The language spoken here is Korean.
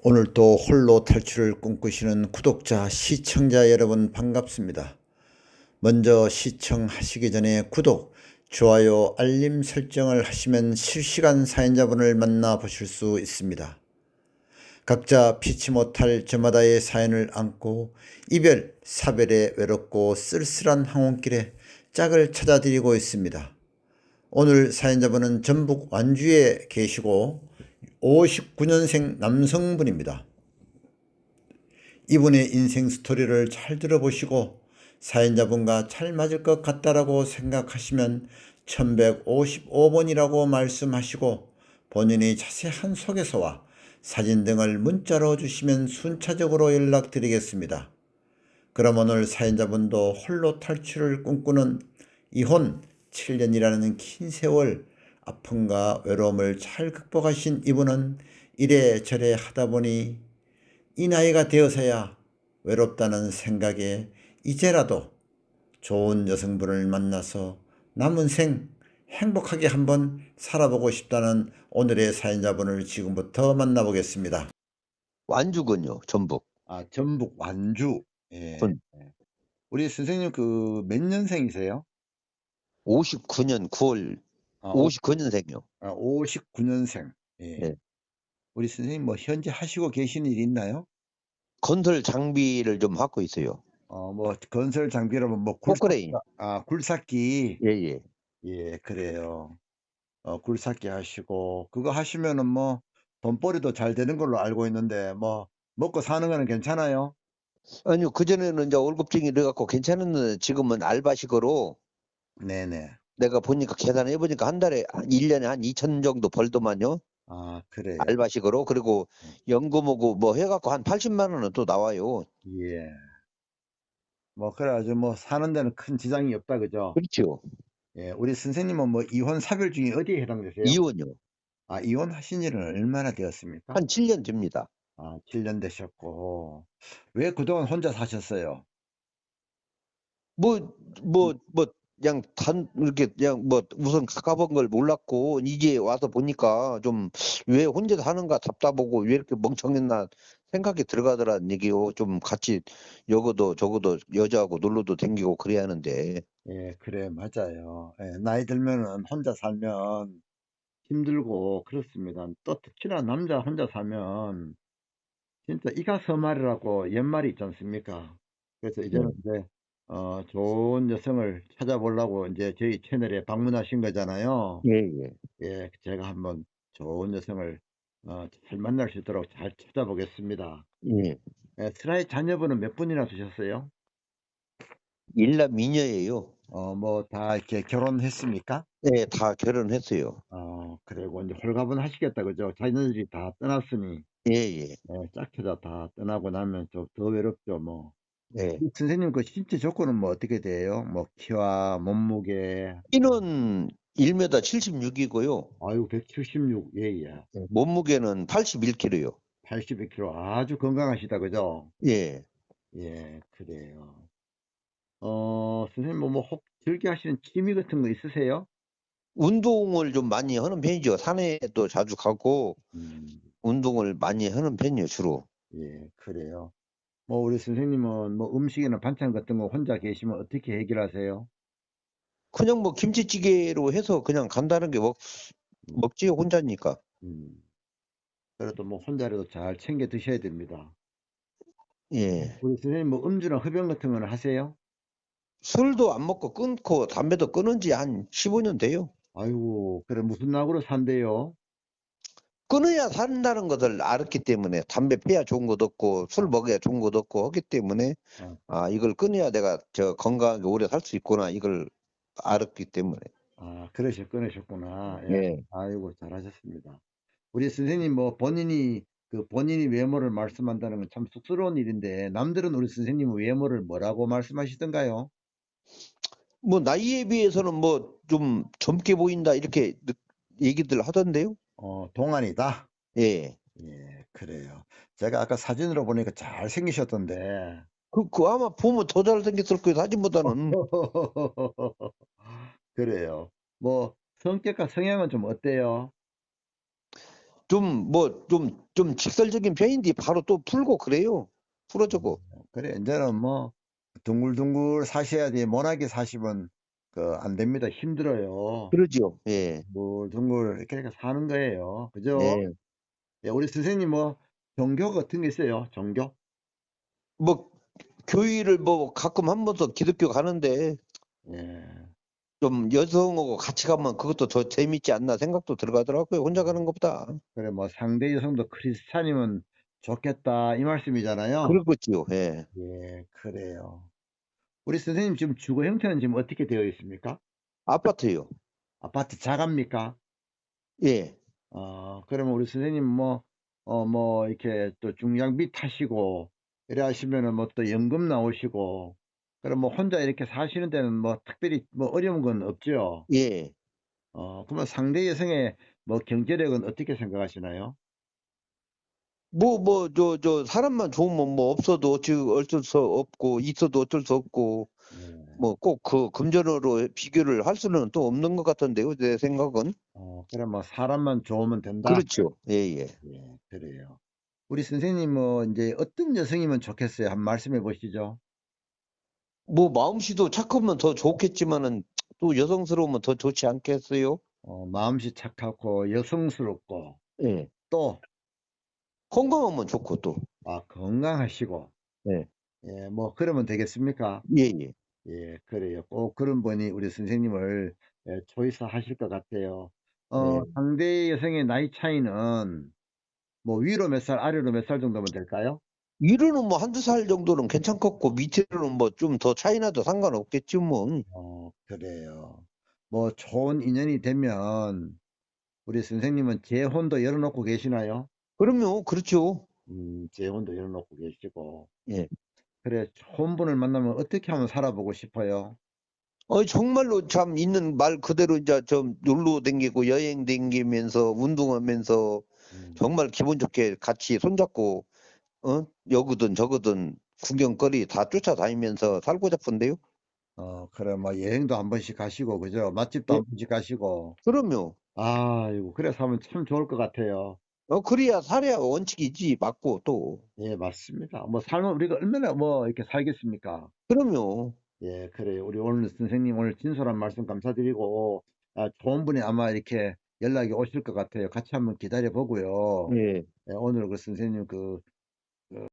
오늘도 홀로 탈출을 꿈꾸시는 구독자, 시청자 여러분 반갑습니다. 먼저 시청하시기 전에 구독, 좋아요, 알림 설정을 하시면 실시간 사연자분을 만나 보실 수 있습니다. 각자 피치 못할 저마다의 사연을 안고 이별, 사별에 외롭고 쓸쓸한 항원길에 짝을 찾아드리고 있습니다. 오늘 사연자분은 전북 완주에 계시고 59년생 남성분입니다. 이분의 인생 스토리를 잘 들어보시고 사연자분과 잘 맞을 것 같다라고 생각하시면 1155번이라고 말씀하시고 본인의 자세한 소개서와 사진 등을 문자로 주시면 순차적으로 연락드리겠습니다. 그럼 오늘 사연자분도 홀로 탈출을 꿈꾸는 이혼 7년이라는 긴 세월 아픔과 외로움을 잘 극복하신 이분은 이래저래 하다 보니 이 나이가 되어서야 외롭다는 생각에 이제라도 좋은 여성분을 만나서 남은 생 행복하게 한번 살아보고 싶다는 오늘의 사연자분을 지금부터 만나보겠습니다. 완주군요, 전북. 아, 전북 완주. 예. 전- 우리 선생님 그 몇 년생이세요? 59년 9월, 아, 59년생이요. 59년생. 예. 네. 우리 선생님 뭐 현재 하시고 계시는 일 있나요? 건설 장비를 좀 하고 있어요. 어, 뭐 건설 장비라면 뭐 굴, 포크레인. 아, 굴삭기. 예, 예. 예, 그래요. 어, 굴삭기 하시고 그거 하시면은 뭐 돈벌이도 잘 되는 걸로 알고 있는데 뭐 먹고 사는 거는 괜찮아요? 아니요, 그전에는 이제 월급쟁이 돼갖고 괜찮았는데 지금은 알바식으로 네네. 내가 보니까 계산해 보니까 한 달에 한 1년에 한 2천 정도 벌더만요. 아, 그래요. 알바식으로. 그리고 음. 연금하고 뭐 해갖고 한 80만 원은 또 나와요. 예. 뭐 그래가지고 뭐 사는 데는 큰 지장이 없다 그죠? 그렇죠. 예, 우리 선생님은 뭐 이혼 사별 중에 어디에 해당되세요? 이혼요. 아, 이혼하신 지는 얼마나 되었습니까? 한 7년 됩니다. 아, 7년 되셨고 왜 그동안 혼자 사셨어요? 뭐, 뭐, 뭐, 그냥 단, 이렇게, 그냥 뭐, 우선 가까운 걸 몰랐고, 이제 와서 보니까 좀, 왜 혼자 사는가 답답하고, 왜 이렇게 멍청했나 생각이 들어가더라는 얘기요. 좀 같이, 여거도 저거도 여자하고 놀러도 댕기고 그래야 하는데, 예, 그래, 맞아요. 예, 나이 들면은 혼자 살면 힘들고 그렇습니다. 또 특히나 남자 혼자 살면 진짜 이가 서말이라고 옛말이 있지 않습니까? 그래서 이제는 이제 어, 좋은 여성을 찾아보려고 이제 저희 채널에 방문하신 거잖아요. 예, 예. 예, 제가 한번 좋은 여성을 어, 잘 만날 수 있도록 잘 찾아보겠습니다. 예. 예, 슬라이 자녀분은 몇 분이나 두셨어요? 일남 미녀예요. 어, 뭐 다 이렇게 결혼했습니까? 예, 다 결혼했어요. 어, 그리고 이제 홀가분 하시겠다, 그죠? 자녀들이 다 떠났으니, 예, 예. 예, 짝해자 다 떠나고 나면 좀 더 외롭죠, 뭐. 예. 이 선생님 그 신체 조건은 뭐 어떻게 돼요? 뭐 키와 몸무게, 키는 1m 76이고요. 아유, 176, 예, 예. 몸무게는 81kg요. 82kg, 아주 건강하시다, 그죠? 예. 예, 그래요. 어, 선생님 뭐, 뭐, 혹 즐겨 하시는 취미 같은 거 있으세요? 운동을 좀 많이 하는 편이죠. 산에도 자주 가고, 음, 운동을 많이 하는 편이에요, 주로. 예, 그래요. 뭐, 우리 선생님은 뭐 음식이나 반찬 같은 거 혼자 계시면 어떻게 해결하세요? 그냥 뭐 김치찌개로 해서 그냥 간단하게 먹, 먹지요, 혼자니까. 음, 그래도 뭐 혼자라도 잘 챙겨 드셔야 됩니다. 예. 우리 선생님 뭐 음주나 흡연 같은 거는 하세요? 술도 안 먹고 끊고 담배도 끊은 지 한 15년 돼요. 아이고, 그래 무슨 낙으로 산대요? 끊어야 산다는 것을 알았기 때문에 담배 피야 좋은 것도 없고 술 먹어야 좋은 것도 없고 하기 때문에 어. 아 이걸 끊어야 내가 저 건강하게 오래 살 수 있구나 이걸 알았기 때문에 아, 그러셨, 끊으셨구나. 예. 예. 아이고, 잘하셨습니다. 우리 선생님 뭐 본인이 그 본인이 외모를 말씀한다는 건 참 쑥스러운 일인데 남들은 우리 선생님 외모를 뭐라고 말씀하시던가요? 뭐 나이에 비해서는 뭐 좀 젊게 보인다 이렇게 느- 얘기들 하던데요. 어, 동안이다. 예. 예, 그래요. 제가 아까 사진으로 보니까 잘 생기셨던데. 그, 그 아마 보면 더 잘생겼을 거예요 사진보다는 그래요. 뭐 성격과 성향은 좀 어때요? 좀 뭐 좀 좀 직설적인 편인데 바로 또 풀고 그래요. 풀어주고. 그래 이제는 뭐 둥글둥글 사셔야지 모나게 사시면 그 안 됩니다. 힘들어요. 그러지요. 예. 둥글둥글 이렇게 이렇게 사는 거예요. 그죠? 예. 예, 우리 선생님 뭐 종교 같은 게 있어요. 종교? 뭐 교회를 뭐 가끔 한 번도 기독교 가는데 예. 좀 여성하고 같이 가면 그것도 더 재밌지 않나 생각도 들어가더라고요. 혼자 가는 것보다. 그래 뭐 상대 여성도 크리스찬이면 좋겠다 이 말씀이잖아요. 그렇겠지요. 예. 예, 그래요. 우리 선생님 지금 주거 형태는 지금 어떻게 되어 있습니까? 아파트요. 아파트 자가입니까? 예. 어, 그러면 우리 선생님 뭐, 어, 뭐, 이렇게 또 중장비 타시고, 이래 하시면은 뭐 또 연금 나오시고, 그럼 뭐 혼자 이렇게 사시는 데는 뭐 특별히 뭐 어려운 건 없죠? 예. 어, 그러면 상대 여성의 뭐 경제력은 어떻게 생각하시나요? 뭐, 뭐, 저, 저, 사람만 좋으면 뭐 없어도 지금 어쩔 수 없고, 있어도 어쩔 수 없고, 예. 뭐꼭 그 금전으로 비교를 할 수는 또 없는 것 같은데요. 내 생각은. 어, 그래 뭐 사람만 좋으면 된다? 그렇죠. 예, 예. 예, 그래요. 우리 선생님 뭐 이제 어떤 여성이면 좋겠어요? 한 말씀해 보시죠. 뭐 마음씨도 착하면 더 좋겠지만은 또 여성스러우면 더 좋지 않겠어요? 어, 마음씨 착하고 여성스럽고, 예. 또, 건강하면 좋고 또. 아, 건강하시고, 네. 예, 뭐, 그러면 되겠습니까? 예, 예. 예, 그래요. 꼭 그런 분이 우리 선생님을 예, 초이스 하실 것 같아요. 어, 네. 상대 여성의 나이 차이는 뭐 위로 몇 살, 아래로 몇 살 정도면 될까요? 위로는 뭐 한두 살 정도는 괜찮겠고 밑으로는 뭐 좀 더 차이 나도 상관없겠지 뭐. 어, 그래요. 뭐 좋은 인연이 되면 우리 선생님은 재혼도 열어놓고 계시나요? 그럼요. 그렇죠. 음, 재혼도 열어놓고 계시고. 예. 그래, 좋은 분을 만나면 어떻게 하면 살아보고 싶어요? 어, 정말로 참 있는 말 그대로 이제 좀 놀러 다니고 여행 다니면서 운동하면서 음, 정말 기분 좋게 같이 손잡고 어? 여기든 저기든 구경거리 다 쫓아다니면서 살고 싶은데요. 어, 그래, 뭐 여행도 한 번씩 가시고, 그죠? 맛집도 예. 한 번씩 가시고. 그럼요. 아이고, 그래서 하면 참 좋을 것 같아요. 어, 그래야 살아야 원칙이지, 맞고 또. 예, 맞습니다. 뭐 삶은 우리가 얼마나 뭐 이렇게 살겠습니까? 그럼요. 예, 그래요. 우리 오늘 선생님 오늘 진솔한 말씀 감사드리고, 아, 좋은 분이 아마 이렇게 연락이 오실 것 같아요. 같이 한번 기다려 보고요. 예. 예, 오늘 그 선생님 그